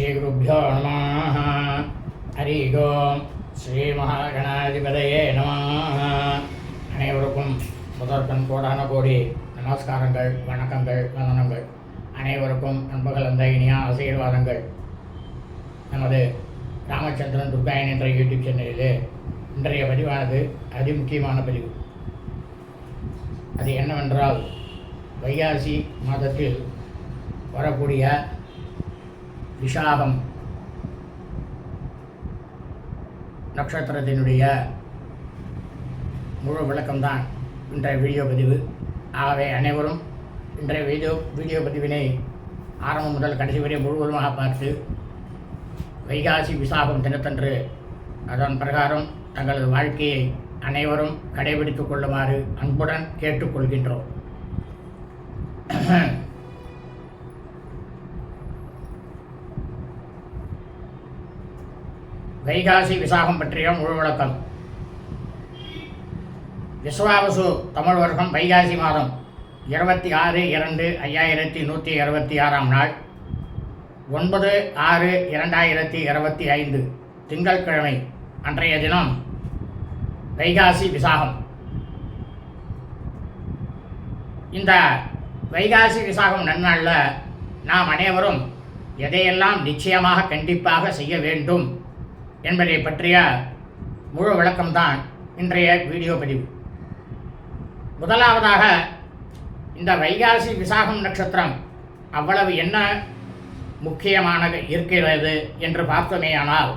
ஸ்ரீகுருப்போ நம ஹரி ஓம் ஸ்ரீ மகாகணாதிபதையே நம அனைவருக்கும் முதற்கண் கோடான கோடி நமஸ்காரங்கள் வணக்கங்கள் வந்தனங்கள். அனைவருக்கும் அன்புகள் அந்த இனியா ஆசீர்வாதங்கள். நமது ராமச்சந்திரன் துர்காயன் என்ற யூடியூப் சேனலிலே இன்றைய பதிவானது அதி முக்கியமான பதிவு. அது என்னவென்றால் வைகாசி மாதத்தில் வரக்கூடிய விஷாகம். நட்சத்திரத்தினுடைய முழு விளக்கம்தான் இன்றைய வீடியோ பதிவு. ஆகவே அனைவரும் இன்றைய வீடியோ வீடியோ பதிவினை ஆரம்பம் முதல் கடைசி வரை முழுவதுமாக பார்த்து வைகாசி விசாகம் தினத்தன்று அதன் பிரகாரம் தங்களது வாழ்க்கையை அனைவரும் கடைபிடித்துக் கொள்ளுமாறு அன்புடன் கேட்டுக்கொள்கின்றோம். வைகாசி விசாகம் பற்றிய முழு விளக்கம். விஸ்வாவசு தமிழ் வருஷம் வைகாசி மாதம் இருபத்தி ஆறு இரண்டு ஐயாயிரத்தி நூற்றி இருபத்தி ஆறாம் நாள். ஒன்பது ஆறு இரண்டாயிரத்தி இருபத்தி ஐந்து திங்கட்கிழமை அன்றைய தினம் வைகாசி விசாகம். இந்த வைகாசி விசாகம் நன்னாளில் நாம் அனைவரும் எதையெல்லாம் நிச்சயமாக கண்டிப்பாக செய்ய வேண்டும் என்பதை பற்றிய முழு விளக்கம்தான் இன்றைய வீடியோ பதிவு. முதலாவதாக இந்த வைகாசி விசாகம் நட்சத்திரம் அவ்வளவு என்ன முக்கியமானது இருக்கிறது என்று பார்த்தோமேயானால்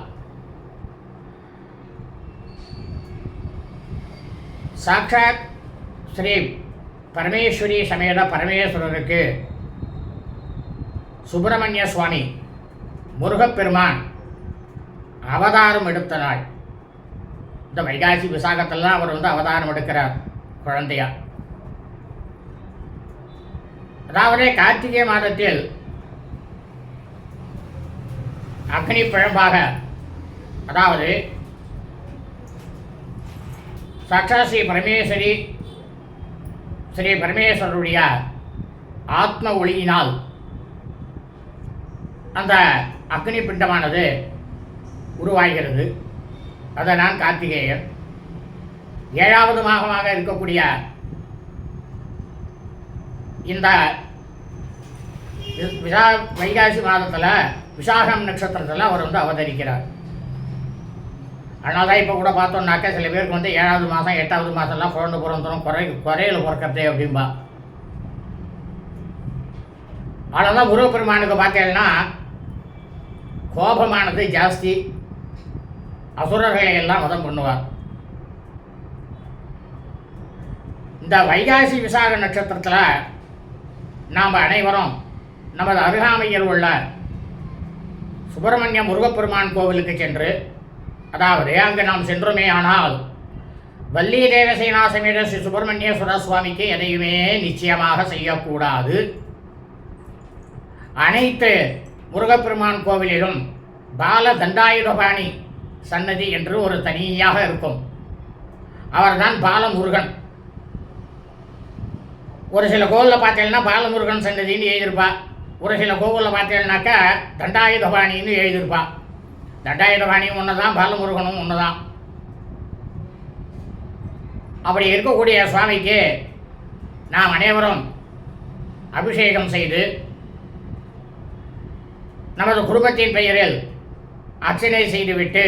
சாக்ஷாத் ஸ்ரீ பரமேஸ்வரி சமேத பரமேஸ்வரருக்கு சுப்பிரமணிய சுவாமி முருகப்பெருமான் அவதாரம் எடுத்த நாள் இந்த வைகாசி விசாகத்திலாம் அவர் வந்து அவதாரம் எடுக்கிறார் குழந்தையா. அதாவது கார்த்திகை மாதத்தில் அக்னி பிழம்பாக அதாவது சாட்சா ஸ்ரீ பரமேஸ்வரி ஸ்ரீ பரமேஸ்வரருடைய ஆத்ம ஒளியினால் அந்த அக்னி பிண்டமானது உருவாகிறது. அதனால் கார்த்திகேயன் ஏழாவது மாகமாக இருக்கக்கூடிய இந்த விசா வைகாசி மாதத்தில் விசாகம் நட்சத்திரத்தில் அவர் வந்து அவதரிக்கிறார். அதனால தான் இப்போ கூட பார்த்தோம்னாக்கா சில பேருக்கு வந்து ஏழாவது மாதம் எட்டாவது மாதம்லாம் குழந்தை பிறந்தோம் குறை குறையில் பிறக்கிறதே அப்படிம்பா. ஆனால் தான் முருகப்பெருமானுக்கு பார்த்தேன்னா கோபமானது ஜாஸ்தி. அசுரர்களை எல்லாம் வதம் பண்ணுவார். இந்த வைகாசி விசாக நட்சத்திரத்தில் நாம் அனைவரும் நமது அருகாமையில் உள்ள சுப்பிரமணிய முருகப்பெருமான் கோவிலுக்கு சென்று அதாவது அங்கு நாம் சென்றோமே ஆனால் வள்ளி தேவசேனா சமேத ஸ்ரீ சுப்பிரமணியேஸ்வர சுவாமிக்கு எதையுமே நிச்சயமாக செய்யக்கூடாது. அனைத்து முருகப்பெருமான் கோவிலிலும் பால தண்டாயுதபாணி சன்னதி என்று ஒரு தனியாக இருக்கும். அவர்தான் பாலமுருகன். ஒரு சில கோவிலில் பார்த்தீங்கன்னா பாலமுருகன் சன்னதின்னு எழுதியிருப்பா. ஒரு சில கோவிலில் பார்த்தீங்கன்னாக்கா தண்டாயுதபாணின்னு எழுதியிருப்பா. தண்டாயுதபாணியும் ஒன்று தான் பாலமுருகனும் ஒன்று தான் அப்படி இருக்கக்கூடிய சுவாமிக்கு நாம் அனைவரும் அபிஷேகம் செய்து நமது குடும்பத்தின் பெயரில் அர்ச்சனை செய்துவிட்டு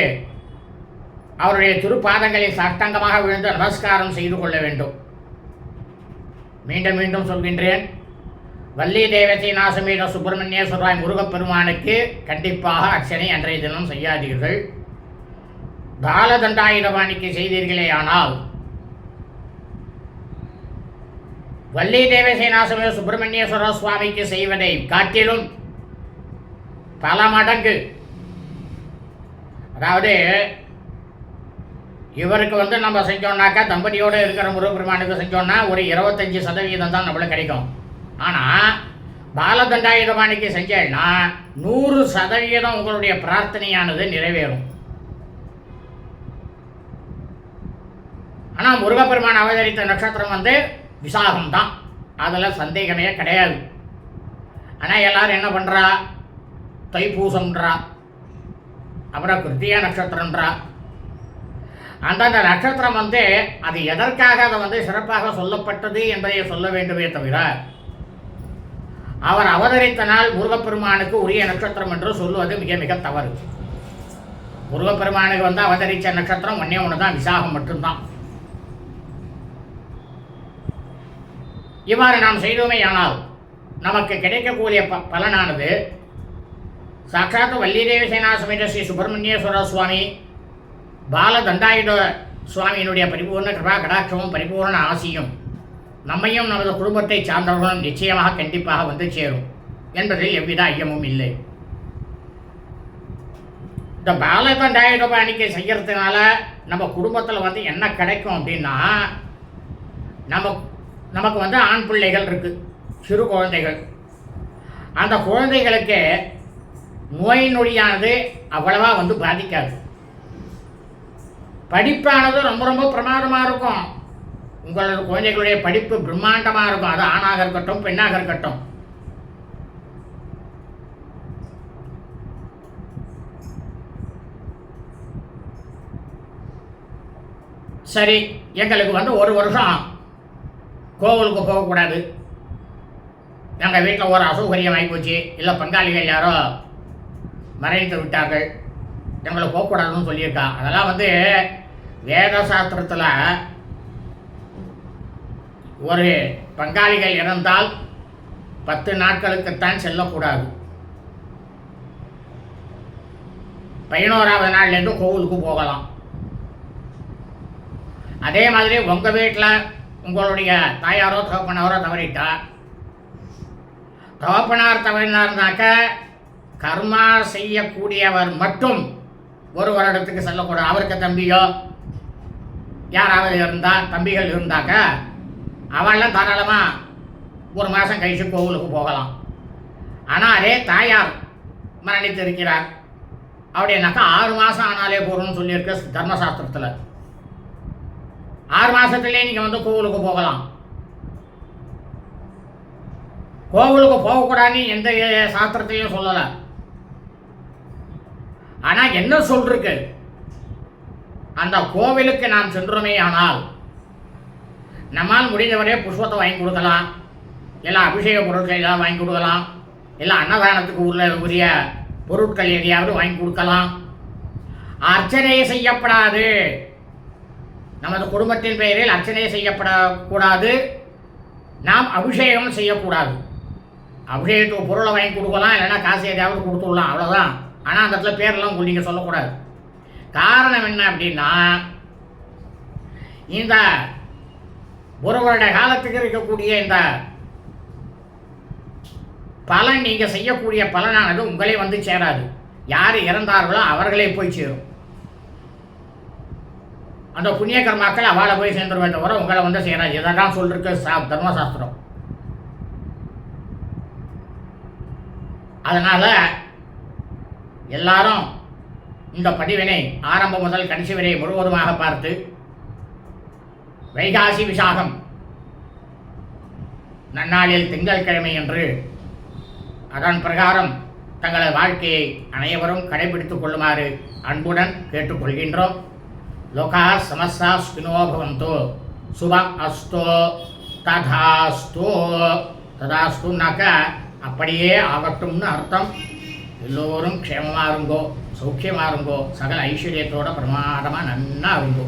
அவருடைய திருப்பாதங்களை சாஷ்டாங்கமாக விழுந்து நமஸ்காரம் செய்து கொள்ள வேண்டும். மீண்டும் மீண்டும் சொல்கின்றேன். வள்ளி தேவத்தை நாசமீத சுப்பிரமணியேஸ்வராய் முருகப்பெருமானுக்கு கண்டிப்பாக அர்ச்சனை அன்றைய தினம் செய்யாதீர்கள். பாலதண்டாயுதபாணிக்கு செய்தீர்களே ஆனால் வள்ளி தேவசேனாசமே சுப்பிரமணியேஸ்வர சுவாமிக்கு செய்வதை காட்டிலும் பல மடங்கு அதாவது இவருக்கு வந்து நம்ம செஞ்சோம்னாக்கா தம்பதியோடு இருக்கிற முருகப்பெருமானுக்கு செஞ்சோம்னா ஒரு இருபத்தஞ்சி சதவீதம் தான் நம்மளுக்கு கிடைக்கும். ஆனால் பாலதண்டாயுதபாணிக்கு செஞ்சேன்னா நூறு சதவீதம் உங்களுடைய பிரார்த்தனையானது நிறைவேறும். ஆனால் முருகப்பெருமான் அவதரித்த நட்சத்திரம் வந்து விசாகம் தான் அதில் சந்தேகமே கிடையாது. ஆனால் எல்லாரும் என்ன பண்ணுறா தைப்பூசம்ன்றா. அப்புறம் கிருத்தியா நட்சத்திரம்ன்றா. அந்தந்த நட்சத்திரம் வந்து அது எதற்காக அதை வந்து சிறப்பாக சொல்லப்பட்டது என்பதை சொல்ல வேண்டுமே தவிர அவர் அவதரித்த நாள் முருகப்பெருமானுக்கு உரிய நட்சத்திரம் என்று சொல்லுவது மிக மிக தவறு. முருகப்பெருமானுக்கு வந்து அவதரித்த நட்சத்திரம் ஒன்னே ஒன்று தான் விசாகம் மட்டும்தான். இவ்வாறு நாம் செய்தோமே ஆனால் நமக்கு கிடைக்கக்கூடிய ப பலனானது சாட்சாத் வல்லிதேவசேனா சேனா சமேத ஸ்ரீ சுப்பிரமணியேஸ்வர சுவாமி பாலதண்டாயுத சுவாமியினுடைய பரிபூர்ண கிருபா கடாட்சமும் பரிபூர்ண ஆசியும் நம்மையும் நமது குடும்பத்தை சார்ந்தவர்களும் நிச்சயமாக கண்டிப்பாக வந்து சேரும் என்பதில் எவ்வித ஐயமும் இல்லை. இந்த பாலதண்டாயுத பாணிக்கை நம்ம குடும்பத்தில் வந்து என்ன கிடைக்கும் அப்படின்னா நம்ம நமக்கு வந்து ஆண் பிள்ளைகள் இருக்குது சிறு குழந்தைகள். அந்த குழந்தைகளுக்கு நோய் நொடியானது அவ்வளவா வந்து பாதிக்காது. படிப்பானது ரொம்ப ரொம்ப பிரமாதமாக இருக்கும். உங்களோட குழந்தைகளுடைய படிப்பு பிரம்மாண்டமாக இருக்கும். அது ஆணாக இருக்கட்டும் பெண்ணாக இருக்கட்டும். சரி எங்களுக்கு வந்து ஒரு வருஷம் கோவிலுக்கு போகக்கூடாது. எங்கள் வீட்டில் ஒரு அசௌகரியம் ஆகிப்போச்சு இல்லை பங்காளிகள் யாரோ மறைந்து விட்டார்கள். எங்களை போகக்கூடாதுன்னு சொல்லியிருக்கா. அதெல்லாம் வந்து வேத சாஸ்திரத்தில் ஒரு பங்காளிகள் இறந்தால் பத்து நாட்களுக்குத்தான் செல்லக்கூடாது. பதினோராவது நாள்லேருந்து கோவிலுக்கு போகலாம். அதே மாதிரி உங்கள் வீட்டில் உங்களுடைய தாயாரோ தகப்பனாரோ தவறிட்டா? தகப்பனார் தவறினார்னாக்க கர்மா செய்யக்கூடியவர் மட்டும் ஒரு வருடத்துக்கு செல்லக்கூடாது அவருக்கு தம்பியோ? யாராவது இருந்தா தம்பிகள் இருந்தாக்க அவள்லாம் தாராளமாக ஒரு மாதம் கழிச்சு கோவிலுக்கு போகலாம். ஆனால் அதே தாயார் மரணித்து இருக்கிறார். அப்படின்னாக்கா ஆறு மாதம் ஆனாலே போகணும்னு சொல்லியிருக்க தர்மசாஸ்திரத்தில். ஆறு மாதத்துலேயே நீங்கள் வந்து கோவிலுக்கு போகலாம். கோவிலுக்கு போகக்கூடாதுன்னு எந்த சாஸ்திரத்தையும் சொல்லலை. ஆனால் என்ன சொல்லிருக்கு அந்த கோவிலுக்கு நாம் சென்றோமே ஆனால் நம்மால் முடிந்தவரே புஷ்பத்தை வாங்கி கொடுக்கலாம். இல்லை அபிஷேக பொருட்கள் ஏதாவது வாங்கி கொடுக்கலாம். இல்லை அன்னதானத்துக்கு உள்ள உரிய பொருட்கள் எதையாவது வாங்கி கொடுக்கலாம். அர்ச்சனை செய்யப்படாது. நமது குடும்பத்தின் பெயரில் அர்ச்சனை செய்யப்படக்கூடாது. நாம் அபிஷேகம் செய்யக்கூடாது. அபிஷேகத்துக்கு பொருளை வாங்கி கொடுக்கலாம் இல்லைன்னா காசு எதையாவது கொடுத்துடலாம் அவ்வளோதான் ஆனால் அந்த இடத்துல பேரெல்லாம் நீங்கள் சொல்லக்கூடாது. காரணம் என்ன அப்படின்னா இந்த ஒரு வருட காலத்துக்கு இருக்கக்கூடிய இந்த பலன் நீங்கள் செய்யக்கூடிய பலனானது உங்களே வந்து சேராது. யார் இறந்தார்களோ அவர்களே போய் சேரும். அந்த புண்ணிய கர்மாக்கள் அவளை போய் சேர்ந்துருவே தவிர உங்களை வந்து சேராது. இதை தான் சொல்லிருக்கு? சா தர்மசாஸ்திரம். அதனால் எல்லாரும் இந்த பதிவினை ஆரம்பம் முதல் கடைசி வரை முழுவதுமாக பார்த்து வைகாசி விசாகம் நன்னாளில் திங்கட்கிழமை என்று அதன் பிரகாரம் தங்களது வாழ்க்கையை அனைவரும் கடைபிடித்துக் கொள்ளுமாறு அன்புடன் கேட்டுக்கொள்கின்றோம். லோகா சமஸ்தா ஸ்பினோ பவந்தோ. சுப அஸ்தோ. ததாஸ்தோ. ததாஸ்துனாக்க அப்படியே ஆகட்டும்னு அர்த்தம். எல்லோரும் க்ஷேமமாக இருங்கோ சௌக்கியமாக இருங்கோ சகல ஐஸ்வர்யத்தோட பிரமாதமாக நன்னா இருங்கோ